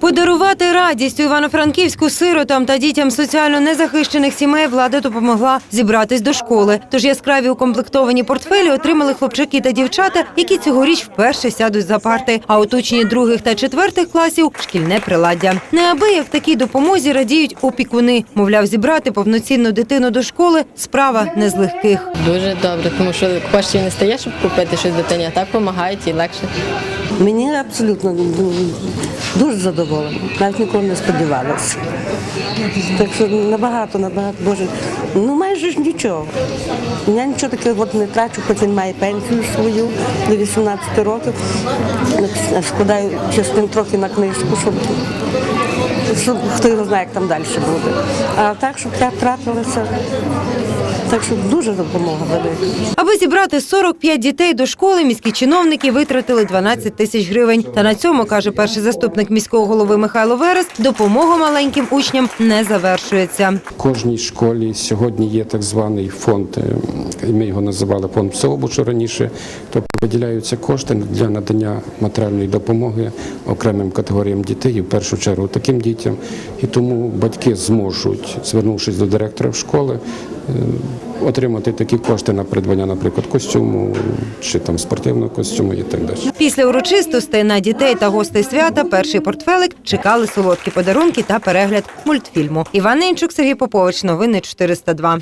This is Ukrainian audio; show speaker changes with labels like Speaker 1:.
Speaker 1: Подарувати радість у Івано-Франківську сиротам та дітям соціально незахищених сімей влада допомогла зібратись до школи. Тож яскраві укомплектовані портфелі отримали хлопчики та дівчата, які цьогоріч вперше сядуть за парти. А от учні других та четвертих класів шкільне приладдя. Неабияк такій допомозі радіють опікуни. Мовляв, зібрати повноцінну дитину до школи справа не з легких.
Speaker 2: Дуже добре, тому що коштів не стає, щоб купити щось дитині, а так допомагають і легше.
Speaker 3: Мені абсолютно дуже задоволена. Навіть ніколи не сподівалася. Так що набагато, набагато, боже, ну майже ж нічого. Я нічого таке от не трачу, хоч він має пенсію свою до 18 років. Складаю частин трохи на книжку, щоб, щоб хто його знає, як там далі буде. А так, щоб я тратилася. Так що дуже допомога велика.
Speaker 1: Аби зібрати 45 дітей до школи, міські чиновники витратили 12 тисяч гривень. Та на цьому, каже перший заступник міського голови Михайло Верес, допомога маленьким учням не завершується.
Speaker 4: В кожній школі сьогодні є так званий фонд, е, ми його називали фонд всеобучу раніше, тобто виділяються кошти для надання матеріальної допомоги окремим категоріям дітей, і в першу чергу таким дітям. І тому батьки зможуть, звернувшись до директора школи, е, отримати такі кошти на придбання, наприклад, костюму чи там спортивного костюму і так далі.
Speaker 1: Після урочистостей на дітей та гостей свята перший портфелик чекали солодкі подарунки та перегляд мультфільму. Іван Ненчук, Сергій Попович. Новини 402.